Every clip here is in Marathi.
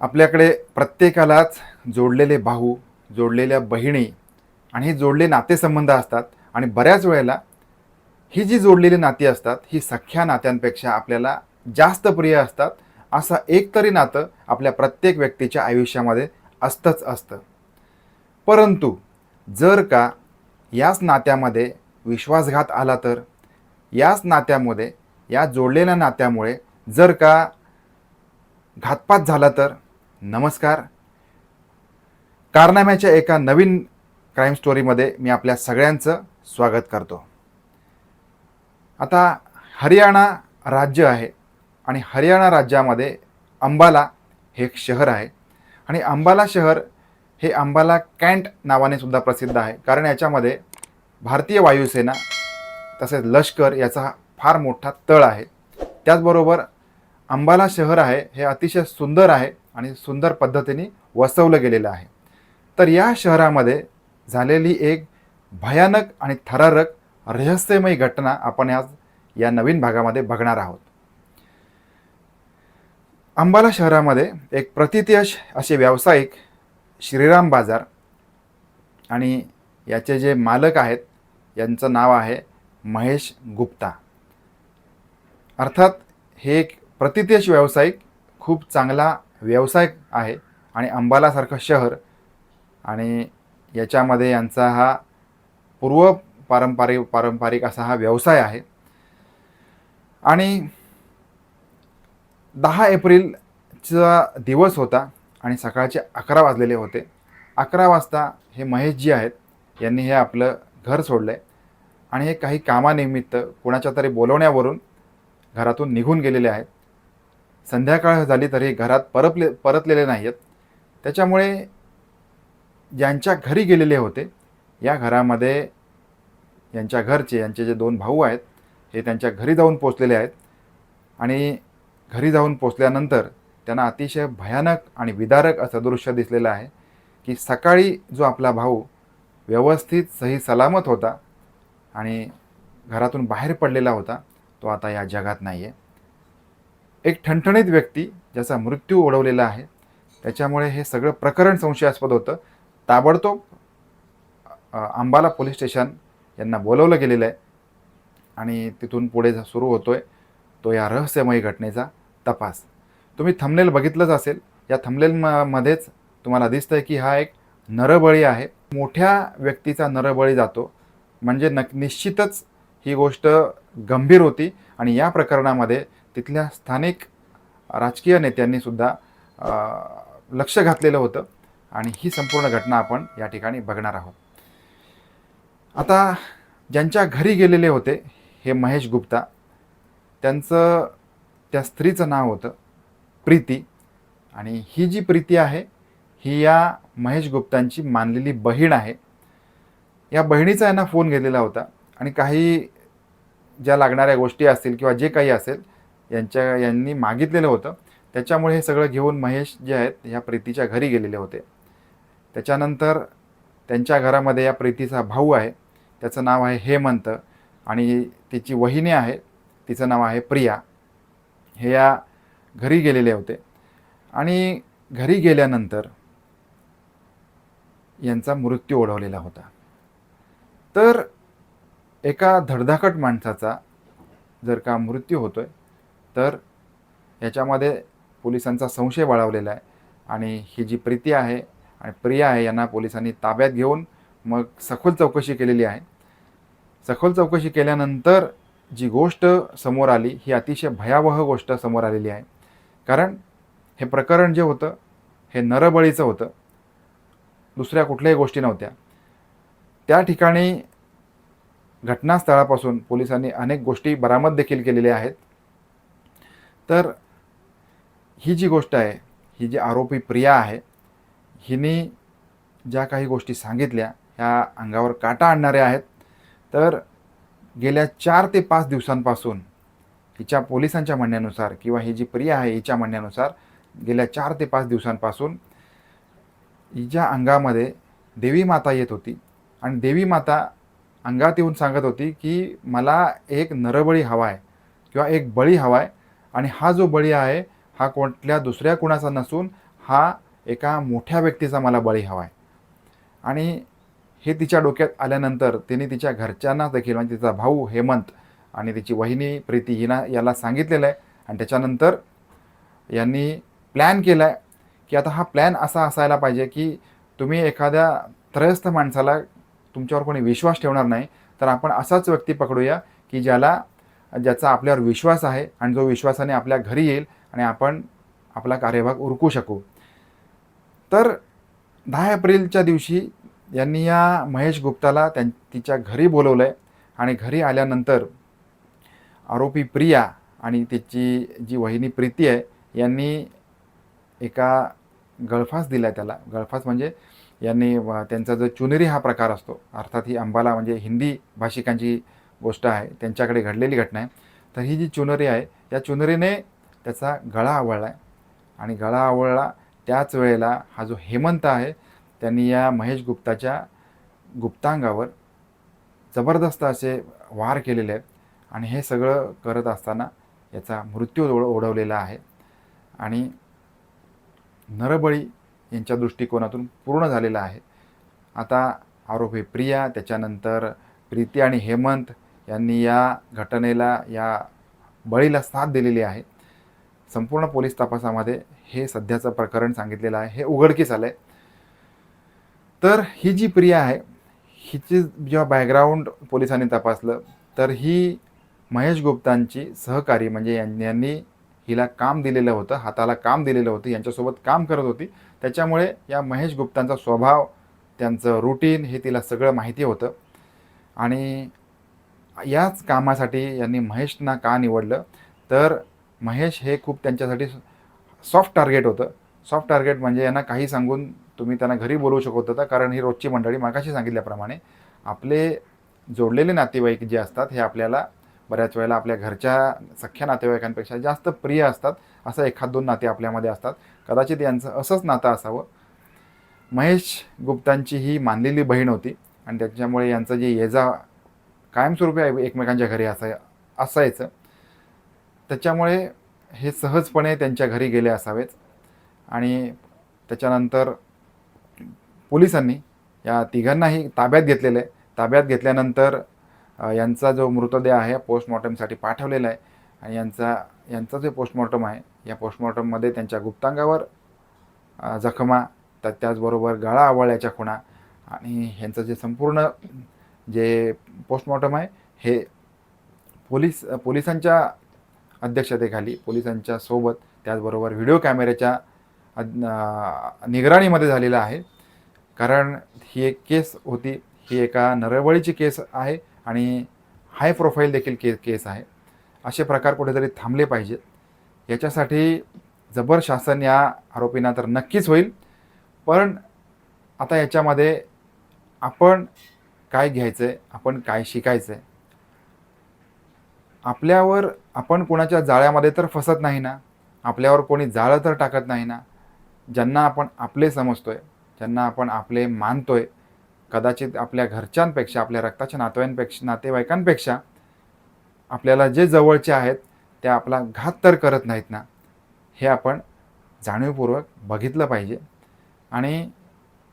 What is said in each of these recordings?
आपल्याकडे प्रत्येकालाच जोडलेले भाऊ जोडलेल्या बहिणी आणि हे जोडले नातेसंबंध असतात आणि बऱ्याच वेळेला ही जी जोडलेली नाती असतात ही सख्या नात्यांपेक्षा आपल्याला जास्त प्रिय असतात असं एक तरी नातं आपल्या प्रत्येक व्यक्तीच्या आयुष्यामध्ये असतंच असतं. परंतु जर का याच नात्यामध्ये विश्वासघात आला तर याच नात्यामध्ये या जोडलेल्या नात्यामुळे जर का घातपात झाला तर नमस्कार. कारनाम्याच्या एका नवीन क्राईम स्टोरीमध्ये मी आपल्या सगळ्यांचं स्वागत करतो. आता हरियाणा राज्य आहे आणि हरियाणा राज्यामध्ये अंबाला हे एक शहर आहे. आणि अंबाला शहर हे अंबाला कॅन्ट नावाने सुद्धा प्रसिद्ध आहे. कारण याच्यामध्ये भारतीय वायुसेना तसेच लष्कर याचा फार मोठा तळ आहे. त्याचबरोबर अंबाला शहर आहे हे अतिशय सुंदर आहे. आणि सुंदर पद्धतीने वसवलं गेलेलं आहे. तर या शहरामध्ये झालेली एक भयानक आणि थरारक रहस्यमयी घटना आपण आज या नवीन भागामध्ये बघणार आहोत. अंबाला शहरामध्ये एक प्रतित्यश असे व्यावसायिक श्रीराम बाजार आणि याचे जे मालक आहेत यांचं नाव आहे महेश गुप्ता. अर्थात हे एक प्रतित्यश व्यावसायिक खूप चांगला व्यवसाय आहे आणि अंबालासारखं शहर आणि याच्यामध्ये यांचा हा पूर्व पारंपरिक पारंपरिक असा हा व्यवसाय आहे. आणि दहा एप्रिलचा दिवस होता आणि सकाळचे अकरा वाजलेले होते. अकरा वाजता हे महेशजी आहेत. यांनी हे आपलं घर सोडलं आहे आणि हे काही कामानिमित्त कुणाच्या तरी बोलवण्यावरून घरातून निघून गेलेले आहेत. संध्याकाळ झाली तरी घरात परतले परतलेले नाही आहेत त्याच्यामुळे ज्यांच्या घरी गेलेले होते या घरामध्ये यांच्या घरचे यांचे जे दोन भाऊ आहेत हे त्यांच्या घरी जाऊन पोचलेले आहेत. आणि घरी जाऊन पोचल्यानंतर त्यांना अतिशय भयानक आणि विदारक असं दृश्य दिसलेलं आहे की सकाळी जो आपला भाऊ व्यवस्थित सही सलामत होता आणि घरातून बाहेर पडलेला होता तो आता या जगात नाही आहे एक ठणठणीत व्यक्ती ज्याचा मृत्यू ओढवलेला आहे. त्याच्यामुळे हे सगळं प्रकरण संशयास्पद होतं. ताबडतोब आंबाला पोलीस स्टेशन यांना बोलवलं गेलेलं आहे आणि तिथून पुढे सुरू होतो आहे तो या रहस्यमयी घटनेचा तपास. तुम्ही थमलेल बघितलंच असेल. या थमलेल म मध्येच तुम्हाला दिसतं आहे की हा एक नरबळी आहे. मोठ्या व्यक्तीचा नरबळी जातो. म्हणजे नक निश्चितच ही गोष्ट गंभीर होती आणि या प्रकरणामध्ये तिथल्या स्थानिक राजकीय नेत्यांनी सुद्धा लक्ष घातलेलं होतं आणि ही संपूर्ण घटना आपण या ठिकाणी बघणार आहोत. आता ज्यांच्या घरी गेलेले होते हे महेश गुप्ता त्यांचं त्या स्त्रीचं नाव होतं प्रीती आणि ही जी प्रीती आहे ही या महेश गुप्तांची मानलेली बहीण आहे. या बहिणीचा यांना फोन गेलेला होता आणि काही ज्या लागणाऱ्या गोष्टी असतील किंवा जे काही असेल यांच्या यांनी मागितलेलं होतं. त्याच्यामुळे हे सगळं घेऊन महेश जे आहेत ह्या प्रीतीच्या घरी गेलेले होते. त्याच्यानंतर त्यांच्या घरामध्ये या प्रीतीचा भाऊ आहे. त्याचं नाव आहे हेमंत आणि तिची वहिनी आहे. तिचं नाव आहे प्रिया. हे या घरी गेलेले होते. आणि घरी गेल्यानंतर यांचा मृत्यू ओढवलेला होता. तर एका धडधाकट माणसाचा जर का मृत्यू होतोय तर ह्याच्यामध्ये पोलिसांचा संशय बाळवलेला आहे. आणि ही जी प्रीती आहे आणि प्रिया आहे यांना पोलिसांनी ताब्यात घेऊन मग सखोल चौकशी केलेली आहे. सखोल चौकशी केल्यानंतर जी गोष्ट समोर आली ही अतिशय भयावह गोष्ट समोर आलेली आहे. कारण हे प्रकरण जे होतं हे नरबळीचं होतं. दुसऱ्या कुठल्याही गोष्टी नव्हत्या. त्या ठिकाणी घटनास्थळापासून पोलिसांनी अनेक गोष्टी बरामद देखील केलेल्या आहेत. तर ही जी गोष्ट आहे ही जी आरोपी प्रिया आहे हिने ज्या काही गोष्टी सांगितल्या ह्या अंगावर काटा आणणाऱ्या आहेत. तर गेल्या चार ते पाच दिवसांपासून हिच्या पोलिसांच्या म्हणण्यानुसार किंवा ही जी प्रिया आहे हिच्या म्हणण्यानुसार गेल्या चार ते पाच दिवसांपासून हिच्या अंगामध्ये देवी माता येत होती. आणि देवी माता अंगात येऊन सांगत होती की मला एक नरबळी हवा आहे किंवा एक बळी हवा आहे आणि हा जो बळी आहे हा कोणत्या दुसऱ्या कुणाचा नसून हा एका मोठ्या व्यक्तीचा मला बळी हवा आहे. आणि हे तिच्या डोक्यात आल्यानंतर तिने तिच्या घरच्यांना देखील म्हणजे तिचा भाऊ हेमंत आणि तिची वहिनी प्रीती हिना याला सांगितलेलं आहे. आणि त्याच्यानंतर यांनी प्लॅन केला आहे की आता हा प्लॅन असा असायला पाहिजे की तुम्ही एखाद्या त्रयस्थ माणसाला तुमच्यावर कोणी विश्वास ठेवणार नाही तर आपण असाच व्यक्ती पकडूया की ज्याला ज्याचा आपल्यावर विश्वास आहे आणि जो विश्वासाने आपल्या घरी येईल आणि आपण आपला कार्यभाग उरकू शकू. तर दहा एप्रिलच्या दिवशी यांनी या महेश गुप्ताला त्यां तिच्या घरी बोलवलं आहे आणि घरी आल्यानंतर आरोपी प्रिया आणि तिची जी वहिनी प्रीती आहे यांनी एका गळफास दिला त्याला. गळफास म्हणजे यांनी त्यांचा जो चुनरी हा प्रकार असतो अर्थात ही अंबाला म्हणजे हिंदी भाषिकांची गोष्ट आहे त्यांच्याकडे घडलेली घटना आहे. तर ही जी चुनरी आहे या चुनरीने त्याचा गळा आवळला आहे. आणि गळा आवळला त्याच वेळेला हा जो हेमंत आहे त्यांनी या महेश गुप्ताच्या गुप्तांगावर जबरदस्त असे वार केलेले आहेत. आणि हे सगळं करत असताना याचा मृत्यू ओढ ओढवलेला आहे. आणि नरबळी यांच्या दृष्टिकोनातून पूर्ण झालेला आहे. आता आरोपी प्रिया त्याच्यानंतर प्रीती आणि हेमंत यांनी या घटनेला या बळीला साथ दिलेली आहे. संपूर्ण पोलीस तपासामध्ये हे सध्याचं प्रकरण सांगितलेलं आहे. हे उघडकीस आलं आहे तर ही जी प्रिया आहे हिची जेव्हा बॅकग्राऊंड पोलिसांनी तपासलं तर ही महेश गुप्तांची सहकारी म्हणजे यां- यांनी हिला काम दिलेलं होतं हाताला काम दिलेलं होतं यांच्यासोबत काम करत होती. त्याच्यामुळे या महेश गुप्तांचा स्वभाव त्यांचं रुटीन हे तिला सगळं माहिती होतं. आणि याच कामासाठी यांनी महेशना का निवडलं? तर महेश हे खूप त्यांच्यासाठी सॉफ्ट टार्गेट होतं. सॉफ्ट टार्गेट म्हणजे यांना काही सांगून तुम्ही त्यांना घरी बोलवू शकत होता कारण ही रोजची मंडळी मागाशी सांगितल्याप्रमाणे आपले जोडलेले नातेवाईक जे असतात हे आपल्याला बऱ्याच वेळेला आपल्या घरच्या सख्ख्या नातेवाईकांपेक्षा जास्त प्रिय असतात. असं एखाद दोन नाते आपल्यामध्ये असतात. कदाचित यांचं असंच नातं असावं. महेश गुप्तांची ही मानलेली बहीण होती आणि त्याच्यामुळे यांचं जे येजा कायमस्वरूपी आहे एकमेकांच्या घरी असाय असायचं. त्याच्यामुळे हे सहजपणे त्यांच्या घरी गेले असावेत. आणि त्याच्यानंतर पोलिसांनी या तिघांनाही ताब्यात घेतलेलं आहे. ताब्यात घेतल्यानंतर यांचा जो मृतदेह आहे पोस्टमॉर्टमसाठी पाठवलेला आहे. आणि यांचा यांचा जो पोस्टमॉर्टम आहे या पोस्टमॉर्टममध्ये त्यांच्या गुप्तांगावर जखमा तर त्याचबरोबर गळा आवळल्याच्या खुणा आणि यांचं जे संपूर्ण जे पोस्टमॉर्टम आहे हे पोलीस पोलिसांच्या अध्यक्षतेखाली पोलिसांच्या सोबत त्याचबरोबर व्हिडिओ कॅमेऱ्याच्या निगराणीमध्ये झालेलं आहे. कारण ही एक केस होती ही एका नरवळीची केस आहे आणि हाय प्रोफाईल देखील के केस आहे. असे प्रकार कुठेतरी थांबले पाहिजेत. याच्यासाठी जबर शासन या आरोपींना तर नक्कीच होईल. पण आता याच्यामध्ये आपण काय घ्यायचं आहे आपण काय शिकायचं आहे आपल्यावर आपण कोणाच्या जाळ्यामध्ये तर फसत नाही ना आपल्यावर कोणी जाळं तर टाकत नाही ना ज्यांना आपण आपले समजतो आहे ज्यांना आपण आपले मानतो आहे कदाचित आपल्या घरच्यांपेक्षा आपल्या रक्ताच्या नातेवाईकांपेक्षा नातेवाईकांपेक्षा आपल्याला जे जवळचे आहेत ते आपला घात तर करत नाहीत ना हे आपण जाणीवपूर्वक बघितलं पाहिजे. आणि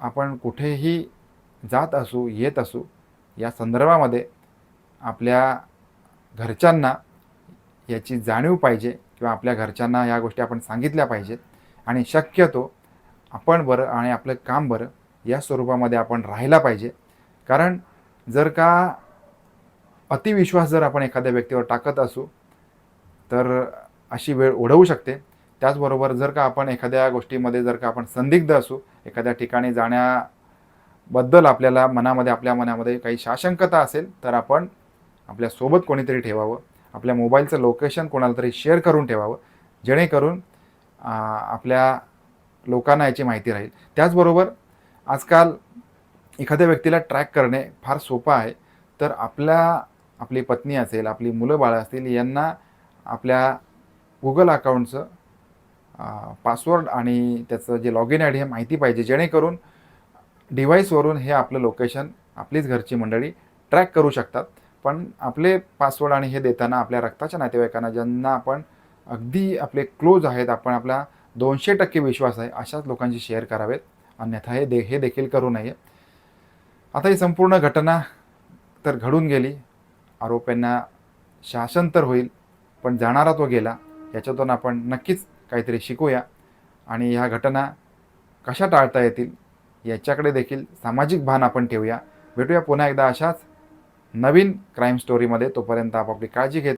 आपण कुठेही जात असू येत असू या संदर्भामध्ये आपल्या घरच्यांना याची जाणीव पाहिजे किंवा आपल्या घरच्यांना या गोष्टी आपण सांगितल्या पाहिजेत. आणि शक्यतो आपण बरं आणि आपलं काम बरं या स्वरूपामध्ये आपण राहायला पाहिजे. कारण जर का अतिविश्वास जर आपण एखाद्या व्यक्तीवर टाकत असू तर अशी वेळ ओढवू शकते. त्याचबरोबर जर का आपण एखाद्या गोष्टीमध्ये जर का आपण संदिग्ध असू एखाद्या ठिकाणी जाण्या बद्दल आपल्याला मनामध्ये आपल्या मनामध्ये काही शाशंकता असेल तर आपण आपल्यासोबत कोणीतरी ठेवावं. आपल्या मोबाईलचं लोकेशन कोणाला तरी शेअर करून ठेवावं. जेणेकरून आपल्या लोकांना याची माहिती राहील. त्याचबरोबर आजकाल एखाद्या व्यक्तीला ट्रॅक करणे फार सोपं आहे. तर आपल्या आपली पत्नी असेल आपली मुलं बाळं असतील यांना आपल्या गुगल अकाउंटचं पासवर्ड आणि त्याचं जे लॉग इन आय डी आहे माहिती पाहिजे. जेणेकरून डिव्हाइसवरून हे आपलं लोकेशन आपलीच घरची मंडळी ट्रॅक करू शकतात. पण आपले पासवर्ड आणि हे देताना आपल्या रक्ताच्या नातेवाईकांना ज्यांना आपण अगदी आपले क्लोज आहेत आपण आपला दोनशे टक्के विश्वास आहे अशाच लोकांशी शेअर करावेत. अन्यथा हे दे हे देखील करू नये. आता ही संपूर्ण घटना तर घडून गेली. आरोपींना शासन तर होईल पण जाणारा तो गेला. याच्यातून आपण नक्कीच काहीतरी शिकूया. आणि ह्या घटना कशा टाळता येतील? याच्याकडे देखील सामाजिक भान आपण ठेवूया. भेटूया पुन्हा एकदा अशाच नवीन क्राईम स्टोरीमध्ये तोपर्यंत आपापली काळजी घेत